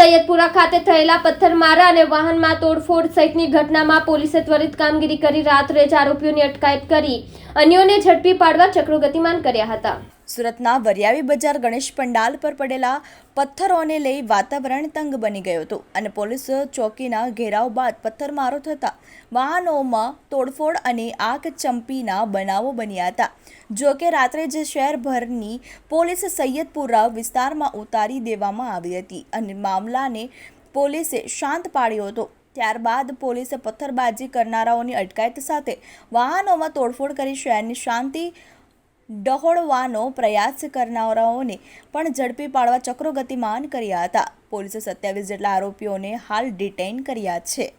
સૈયદપુરા ખાતે થયેલા પથ્થરમારા અને વાહનમાં તોડફોડ સહિતની ઘટનામાં પોલીસે ત્વરિત કામગીરી કરી રાત્રે જ આરોપીઓની અટકાયત કરી. અન્યોને ઝડપી પાડવા ચક્રો ગતિમાન કર્યા હતા. સુરતના વરિયાવી બજાર ગણેશ પંડાલ પર પડેલા પથ્થરોને લઈ વાતાવરણ તંગ બની ગયું હતું અને પોલીસ ચોકીના ઘેરાવ બાદ પથ્થરમારો થતા વાહનોમાં તોડફોડ અને આગ ચંપીના બનાવો બન્યા હતા. જો કે રાત્રે જ શહેરભરની પોલીસ સૈયદપુરા વિસ્તારમાં ઉતારી દેવામાં આવી હતી અને મામલાને પોલીસે શાંત પાડ્યો હતો. ત્યારબાદ પોલીસે પથ્થરબાજી કરનારાઓની અટકાયત સાથે વાહનોમાં તોડફોડ કરી શહેરની શાંતિ ડહોળવાનો પ્રયાસ કરનારાઓને પણ ઝડપી પાડવા ચક્રો ગતિમાન કર્યા હતા. પોલીસે સત્યાવીસ જેટલા આરોપીઓને હાલ ડિટેઇન કર્યા છે.